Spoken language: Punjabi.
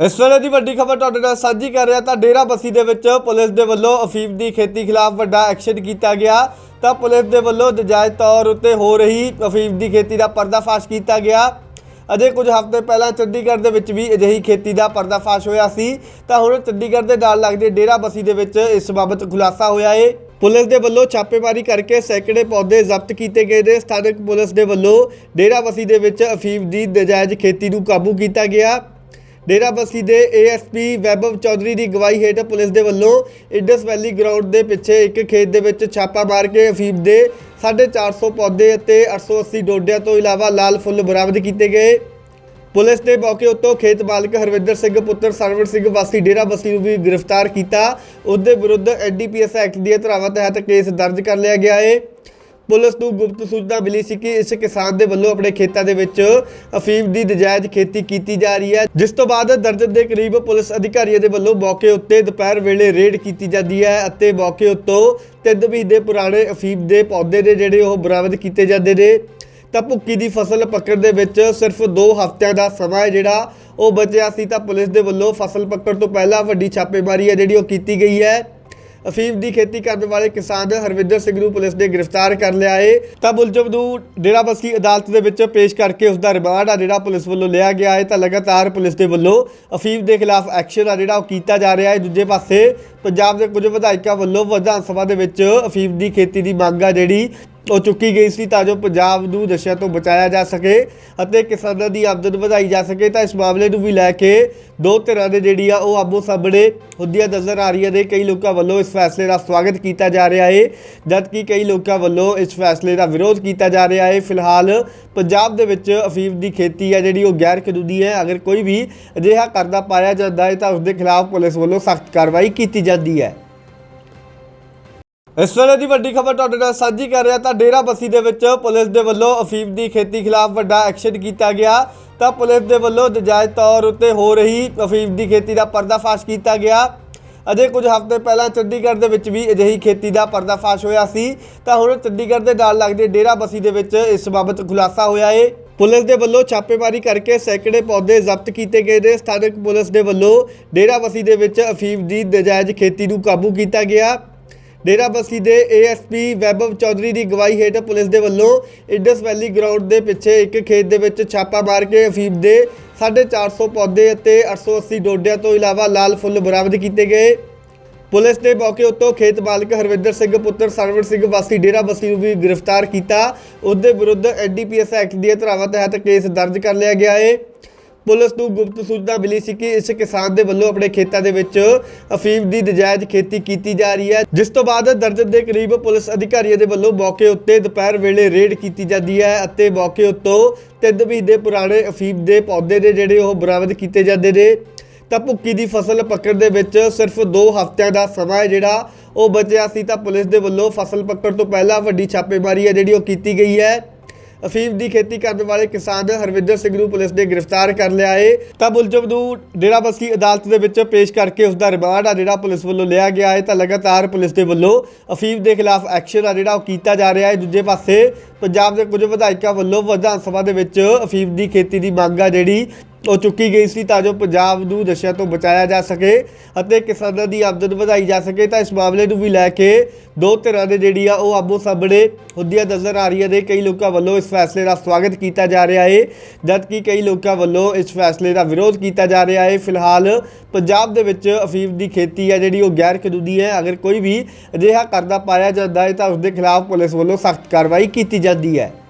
ਇਸ ਵੇਲੇ ਦੀ ਵੱਡੀ ਖਬਰ ਤੁਹਾਡੇ ਨਾਲ ਸਾਂਝੀ ਕਰ ਰਿਹਾ ਤਾਂ ਡੇਰਾ ਬੱਸੀ ਦੇ ਵਿੱਚ ਪੁਲਿਸ ਦੇ ਵੱਲੋਂ ਅਫੀਫ ਦੀ ਖੇਤੀ ਖਿਲਾਫ ਵੱਡਾ ਐਕਸ਼ਨ ਕੀਤਾ ਗਿਆ। ਤਾਂ ਪੁਲਿਸ ਦੇ ਵੱਲੋਂ ਨਜਾਇਜ਼ ਤੌਰ ਉੱਤੇ ਹੋ ਰਹੀ ਅਫੀਫ ਦੀ ਖੇਤੀ ਦਾ ਪਰਦਾਫਾਸ਼ ਕੀਤਾ ਗਿਆ। ਅਜੇ ਕੁਝ ਹਫ਼ਤੇ ਪਹਿਲਾਂ ਚੰਡੀਗੜ੍ਹ ਦੇ ਵਿੱਚ ਵੀ ਅਜਿਹੀ ਖੇਤੀ ਦਾ ਪਰਦਾਫਾਸ਼ ਹੋਇਆ ਸੀ। ਤਾਂ ਹੁਣ ਚੰਡੀਗੜ੍ਹ ਦੇ ਨਾਲ ਲੱਗਦੇ ਡੇਰਾ ਬੱਸੀ ਦੇ ਵਿੱਚ ਇਸ ਬਾਬਤ ਖੁਲਾਸਾ ਹੋਇਆ ਏ। ਪੁਲਿਸ ਦੇ ਵੱਲੋਂ ਛਾਪੇਮਾਰੀ ਕਰਕੇ ਸੈਂਕੜੇ ਪੌਦੇ ਜ਼ਬਤ ਕੀਤੇ ਗਏ ਨੇ। ਸਥਾਨਕ ਪੁਲਿਸ ਦੇ ਵੱਲੋਂ ਡੇਰਾਬੱਸੀ ਦੇ ਵਿੱਚ ਅਫੀਮ ਦੀ ਨਜਾਇਜ਼ ਖੇਤੀ ਨੂੰ ਕਾਬੂ ਕੀਤਾ ਗਿਆ। ਡੇਰਾ ਬੱਸੀ ਦੇ ਏਐਸਪੀ ਵੈਭਵ ਚੌਧਰੀ ਦੀ ਗਵਾਹੀ ਹੇਠ ਪੁਲਿਸ ਦੇ ਵੱਲੋਂ ਇੰਡਸ ਵੈਲੀ ਗਰਾਊਂਡ ਦੇ ਪਿੱਛੇ ਇੱਕ ਖੇਤ ਦੇ ਵਿੱਚ ਛਾਪਾ ਮਾਰ ਕੇ ਅਫੀਬ ਦੇ 450 ਪੌਦੇ ਅਤੇ 880 ਡੋਡਿਆਂ ਤੋਂ ਇਲਾਵਾ ਲਾਲ ਫੁੱਲ ਬਰਾਮਦ ਕੀਤੇ ਗਏ। ਪੁਲਿਸ ਨੇ ਮੌਕੇ ਉੱਤੋਂ ਖੇਤ ਮਾਲਕ ਹਰਵਿੰਦਰ ਸਿੰਘ, ਪੁੱਤਰ ਸਰਵਰ ਸਿੰਘ ਵਾਸੀ ਡੇਰਾ ਬੱਸੀ ਨੂੰ ਵੀ ਗ੍ਰਿਫਤਾਰ ਕੀਤਾ। ਉਸ ਦੇ ਵਿਰੁੱਧ ਐਨਡੀਪੀਐਸ ਐਕਟ ਦੀਆਂ ਧਾਰਾਵਾਂ ਤਹਿਤ ਕੇਸ ਦਰਜ ਕਰ ਲਿਆ ਗਿਆ ਹੈ ਪੁਲਿਸ ਨੂੰ ਗੁਪਤ ਸੂਚਨਾ ਮਿਲੀ ਸੀ ਕਿ ਇਸ ਕਿਸਾਨ ਦੇ ਵੱਲੋਂ ਆਪਣੇ ਖੇਤਾਂ ਦੇ ਵਿੱਚ ਅਫੀਮ ਦੀ ਨਜਾਇਜ਼ ਖੇਤੀ ਕੀਤੀ ਜਾ ਰਹੀ ਹੈ। ਜਿਸ ਤੋਂ ਬਾਅਦ ਦਰਜਨ ਦੇ ਕਰੀਬ ਪੁਲਿਸ ਅਧਿਕਾਰੀਆਂ ਦੇ ਵੱਲੋਂ ਮੌਕੇ ਉੱਤੇ ਦੁਪਹਿਰ ਵੇਲੇ ਰੇਡ ਕੀਤੀ ਜਾਂਦੀ ਹੈ ਅਤੇ ਮੌਕੇ ਉੱਤੋਂ ਤਿੰਨ ਮਹੀਨੇ ਪੁਰਾਣੇ ਅਫੀਮ ਦੇ ਪੌਦੇ ਨੇ ਜਿਹੜੇ ਉਹ ਬਰਾਮਦ ਕੀਤੇ ਜਾਂਦੇ ਨੇ। ਤਾਂ ਭੁੱਕੀ ਦੀ ਫਸਲ ਪੱਕਣ ਦੇ ਵਿੱਚ ਸਿਰਫ 2 ਹਫ਼ਤਿਆਂ ਦਾ ਸਮਾਂ ਹੈ ਜਿਹੜਾ ਉਹ ਬਚਿਆ ਸੀ ਤਾਂ ਪੁਲਿਸ ਦੇ ਵੱਲੋਂ ਫਸਲ ਪੱਕਣ ਤੋਂ ਪਹਿਲਾਂ ਵੱਡੀ ਛਾਪੇਮਾਰੀ ਹੈ ਜਿਹੜੀ ਉਹ ਕੀਤੀ ਗਈ ਹੈ। ਅਫੀਮ ਦੀ ਖੇਤੀ ਕਰਨ ਵਾਲੇ ਕਿਸਾਨ ਹਰਵਿੰਦਰ ਸਿੰਘ ਨੂੰ ਪੁਲਿਸ ਨੇ ਗ੍ਰਿਫਤਾਰ ਕਰ ਲਿਆ ਹੈ ਤਾਂ ਮੁਲਜ਼ਮ ਨੂੰ ਡੇਰਾ ਡੇਰਾਬੱਸੀ ਅਦਾਲਤ ਦੇ ਵਿੱਚ ਪੇਸ਼ ਕਰਕੇ ਉਸ ਦਾ ਰਿਮਾਂਡ ਆ ਜਿਹੜਾ ਪੁਲਿਸ ਵੱਲੋਂ ਲਿਆ ਗਿਆ ਹੈ ਤਾਂ ਲਗਾਤਾਰ ਪੁਲਿਸ ਦੇ ਵੱਲੋਂ ਅਫੀਮ ਦੇ ਖਿਲਾਫ ਐਕਸ਼ਨ ਆ ਜਿਹੜਾ ਉਹ ਕੀਤਾ ਜਾ ਰਿਹਾ ਹੈ ਦੂਜੇ ਪਾਸੇ ਪੰਜਾਬ ਦੇ ਕੁਝ ਵਿਧਾਇਕਾਂ ਵੱਲੋਂ ਵਿਧਾਨ ਸਭਾ ਦੇ ਵਿੱਚ ਅਫੀਮ ਦੀ ਖੇਤੀ ਦੀ ਮੰਗ ਆ ਜਿਹੜੀ ਉਹ ਚੁੱਕੀ ਗਈ ਸੀ ਤਾਂ ਜੋ ਪੰਜਾਬ ਨੂੰ ਨਸ਼ਿਆਂ ਤੋਂ ਬਚਾਇਆ ਜਾ ਸਕੇ ਅਤੇ ਕਿਸਾਨਾਂ ਦੀ ਆਮਦਨ ਵਧਾਈ ਜਾ ਸਕੇ ਤਾਂ ਇਸ ਮਾਮਲੇ ਨੂੰ ਵੀ ਲੈ ਕੇ ਦੋ ਧਿਰਾਂ ਦੇ ਜਿਹੜੀ ਆ ਉਹ ਆਬੋ ਸਾਹਮਣੇ ਹੁੰਦੀਆਂ ਨਜ਼ਰ ਆ ਰਹੀਆਂ ਨੇ। ਕਈ ਲੋਕਾਂ ਵੱਲੋਂ ਇਸ ਫੈਸਲੇ ਦਾ ਸਵਾਗਤ ਕੀਤਾ ਜਾ ਰਿਹਾ ਹੈ ਜਦਕਿ ਕਈ ਲੋਕਾਂ ਵੱਲੋਂ ਇਸ ਫੈਸਲੇ ਦਾ ਵਿਰੋਧ ਕੀਤਾ ਜਾ ਰਿਹਾ ਹੈ ਫਿਲਹਾਲ ਪੰਜਾਬ ਦੇ ਵਿੱਚ ਅਫੀਮ ਦੀ ਖੇਤੀ ਹੈ ਜਿਹੜੀ ਉਹ ਗੈਰ ਕਾਨੂੰਨੀ ਹੈ। ਅਗਰ ਕੋਈ ਵੀ ਅਜਿਹਾ ਕਰਦਾ ਪਾਇਆ ਜਾਂਦਾ ਹੈ ਤਾਂ ਉਸ ਦੇ ਖਿਲਾਫ ਪੁਲਿਸ ਵੱਲੋਂ ਸਖਤ ਕਾਰਵਾਈ ਕੀਤੀ ਜਾਂਦੀ ਹੈ। ਇਸ ਵੇਲੇ ਦੀ ਵੱਡੀ ਖਬਰ ਤੁਹਾਡੇ ਨਾਲ ਸਾਂਝੀ ਕਰ ਰਿਹਾ ਤਾਂ ਡੇਰਾ ਬੱਸੀ ਦੇ ਵਿੱਚ ਪੁਲਿਸ ਦੇ ਵੱਲੋਂ ਅਫੀਫ ਦੀ ਖੇਤੀ ਖਿਲਾਫ ਵੱਡਾ ਐਕਸ਼ਨ ਕੀਤਾ ਗਿਆ। ਤਾਂ ਪੁਲਿਸ ਦੇ ਵੱਲੋਂ ਨਜਾਇਜ਼ ਤੌਰ ਉੱਤੇ ਹੋ ਰਹੀ ਅਫੀਫ ਦੀ ਖੇਤੀ ਦਾ ਪਰਦਾਫਾਸ਼ ਕੀਤਾ ਗਿਆ। ਅਜੇ ਕੁਝ ਹਫ਼ਤੇ ਪਹਿਲਾਂ ਚੰਡੀਗੜ੍ਹ ਦੇ ਵਿੱਚ ਵੀ ਅਜਿਹੀ ਖੇਤੀ ਦਾ ਪਰਦਾਫਾਸ਼ ਹੋਇਆ ਸੀ। ਤਾਂ ਹੁਣ ਚੰਡੀਗੜ੍ਹ ਦੇ ਨਾਲ ਲੱਗਦੇ ਡੇਰਾ ਬੱਸੀ ਦੇ ਵਿੱਚ ਇਸ ਬਾਬਤ ਖੁਲਾਸਾ ਹੋਇਆ ਏ। ਪੁਲਿਸ ਦੇ ਵੱਲੋਂ ਛਾਪੇਮਾਰੀ ਕਰਕੇ ਸੈਂਕੜੇ ਪੌਦੇ ਜ਼ਬਤ ਕੀਤੇ ਗਏ ਨੇ। ਸਥਾਨਕ ਪੁਲਿਸ ਦੇ ਵੱਲੋਂ ਡੇਰਾਬੱਸੀ ਦੇ ਵਿੱਚ ਅਫੀਮ ਦੀ ਨਜਾਇਜ਼ ਖੇਤੀ ਨੂੰ ਕਾਬੂ ਕੀਤਾ ਗਿਆ। ਡੇਰਾ ਬੱਸੀ ਦੇ ਏਐਸਪੀ ਵੈਭਵ ਚੌਧਰੀ ਦੀ ਗਵਾਹੀ ਹੇਠ ਪੁਲਿਸ ਦੇ ਵੱਲੋਂ ਇੰਡਸ ਵੈਲੀ ਗਰਾਊਂਡ ਦੇ ਪਿੱਛੇ ਇੱਕ ਖੇਤ ਦੇ ਵਿੱਚ ਛਾਪਾ ਮਾਰ ਕੇ ਅਫੀਬ ਦੇ 450 ਪੌਦੇ ਅਤੇ 880 ਡੋਡਿਆਂ ਤੋਂ ਇਲਾਵਾ ਲਾਲ ਫੁੱਲ ਬਰਾਮਦ ਕੀਤੇ ਗਏ। ਪੁਲਿਸ ਨੇ ਮੌਕੇ ਉੱਤੋਂ ਖੇਤ ਮਾਲਕ ਹਰਵਿੰਦਰ ਸਿੰਘ, ਪੁੱਤਰ ਸਰਵਣ ਸਿੰਘ ਵਾਸੀ ਡੇਰਾ ਬੱਸੀ ਨੂੰ ਵੀ ਗ੍ਰਿਫਤਾਰ ਕੀਤਾ। ਉਸ ਦੇ ਵਿਰੁੱਧ ਐਨਡੀਪੀਐਸ ਐਕਟ ਦੀਆਂ ਧਾਰਾਵਾਂ ਤਹਿਤ ਕੇਸ ਦਰਜ ਕਰ ਲਿਆ ਗਿਆ ਹੈ ਪੁਲਿਸ ਨੂੰ ਗੁਪਤ ਸੂਚਨਾ ਮਿਲੀ ਸੀ ਕਿ ਇਸ ਕਿਸਾਨ ਦੇ ਵੱਲੋਂ ਆਪਣੇ ਖੇਤਾਂ ਦੇ ਵਿੱਚ ਅਫੀਮ ਦੀ ਨਜਾਇਜ਼ ਖੇਤੀ ਕੀਤੀ ਜਾ ਰਹੀ ਹੈ, ਜਿਸ ਤੋਂ ਬਾਅਦ ਦਰਜਨ ਦੇ ਕਰੀਬ ਪੁਲਿਸ ਅਧਿਕਾਰੀਆਂ ਦੇ ਵੱਲੋਂ ਮੌਕੇ ਉੱਤੇ ਦੁਪਹਿਰ ਵੇਲੇ ਰੇਡ ਕੀਤੀ ਜਾਂਦੀ ਹੈ ਅਤੇ ਮੌਕੇ ਉੱਤੋਂ ਤਿੰਨ ਮਹੀਨੇ ਪੁਰਾਣੇ ਅਫੀਮ ਦੇ ਪੌਦੇ ਨੇ ਜਿਹੜੇ ਉਹ ਬਰਾਮਦ ਕੀਤੇ ਜਾਂਦੇ ਨੇ। ਤਾਂ ਭੁੱਕੀ ਦੀ ਫਸਲ ਪੱਕਣ ਦੇ ਵਿੱਚ ਸਿਰਫ 2 ਹਫ਼ਤਿਆਂ ਦਾ ਸਮਾਂ ਹੈ ਜਿਹੜਾ ਉਹ ਬਚਿਆ ਸੀ, ਤਾਂ ਪੁਲਿਸ ਦੇ ਵੱਲੋਂ ਫਸਲ ਪੱਕਣ ਤੋਂ ਪਹਿਲਾਂ ਵੱਡੀ ਛਾਪੇਮਾਰੀ ਹੈ ਜਿਹੜੀ ਉਹ ਕੀਤੀ ਗਈ ਹੈ। ਅਫੀਮ ਦੀ ਖੇਤੀ ਕਰਨ ਵਾਲੇ ਕਿਸਾਨ ਹਰਵਿੰਦਰ ਸਿੰਘ ਨੂੰ ਪੁਲਿਸ ਨੇ ਗ੍ਰਿਫਤਾਰ ਕਰ ਲਿਆ ਹੈ ਤਾਂ ਮੁਲਜ਼ਮ ਨੂੰ ਡੇਰਾਬੱਸੀ ਅਦਾਲਤ ਦੇ ਵਿੱਚ ਪੇਸ਼ ਕਰਕੇ ਉਸ ਦਾ ਰਿਮਾਂਡ ਆ ਜਿਹੜਾ ਪੁਲਿਸ ਵੱਲੋਂ ਲਿਆ ਗਿਆ ਹੈ ਤਾਂ ਲਗਾਤਾਰ ਪੁਲਿਸ ਦੇ ਵੱਲੋਂ ਅਫੀਮ ਦੇ ਖਿਲਾਫ ਐਕਸ਼ਨ ਆ ਜਿਹੜਾ ਉਹ ਕੀਤਾ ਜਾ ਰਿਹਾ ਹੈ ਦੂਜੇ ਪਾਸੇ ਪੰਜਾਬ ਦੇ ਕੁਝ ਵਿਧਾਇਕਾਂ ਵੱਲੋਂ ਵਿਧਾਨ ਸਭਾ ਦੇ ਵਿੱਚ ਅਫੀਮ ਦੀ ਖੇਤੀ ਦੀ ਮੰਗ ਆ ਜਿਹੜੀ, ਉਹ ਚੁੱਕੀ ਗਈ ਸੀ ਤਾਂ ਜੋ ਪੰਜਾਬ ਨੂੰ ਨਸ਼ਿਆਂ ਤੋਂ ਬਚਾਇਆ ਜਾ ਸਕੇ ਅਤੇ ਕਿਸਾਨਾਂ ਦੀ ਆਮਦਨ ਵਧਾਈ ਜਾ ਸਕੇ। ਤਾਂ ਇਸ ਮਾਮਲੇ ਨੂੰ ਵੀ ਲੈ ਕੇ ਦੋ ਧਿਰਾਂ ਦੇ ਜਿਹੜੀ ਆ, ਉਹ ਆਬੋ ਸਾਹਮਣੇ ਹੁੰਦੀਆਂ ਨਜ਼ਰ ਆ ਰਹੀਆਂ ਨੇ। ਕਈ ਲੋਕਾਂ ਵੱਲੋਂ ਇਸ ਫੈਸਲੇ ਦਾ ਸਵਾਗਤ ਕੀਤਾ ਜਾ ਰਿਹਾ ਹੈ ਜਦਕਿ ਕਈ ਲੋਕਾਂ ਵੱਲੋਂ ਇਸ ਫੈਸਲੇ ਦਾ ਵਿਰੋਧ ਕੀਤਾ ਜਾ ਰਿਹਾ ਹੈ ਫਿਲਹਾਲ ਪੰਜਾਬ ਦੇ ਵਿੱਚ ਅਫੀਮ ਦੀ ਖੇਤੀ ਆ ਜਿਹੜੀ, ਉਹ ਗੈਰ ਕਾਨੂੰਨੀ ਹੈ। ਅਗਰ ਕੋਈ ਵੀ ਅਜਿਹਾ ਕਰਦਾ ਪਾਇਆ ਜਾਂਦਾ ਹੈ ਤਾਂ ਉਸ ਦੇ ਖਿਲਾਫ ਪੁਲਿਸ ਵੱਲੋਂ ਸਖਤ ਕਾਰਵਾਈ ਕੀਤੀ ਜਾ ਜਾਂਦੀ ਹੈ।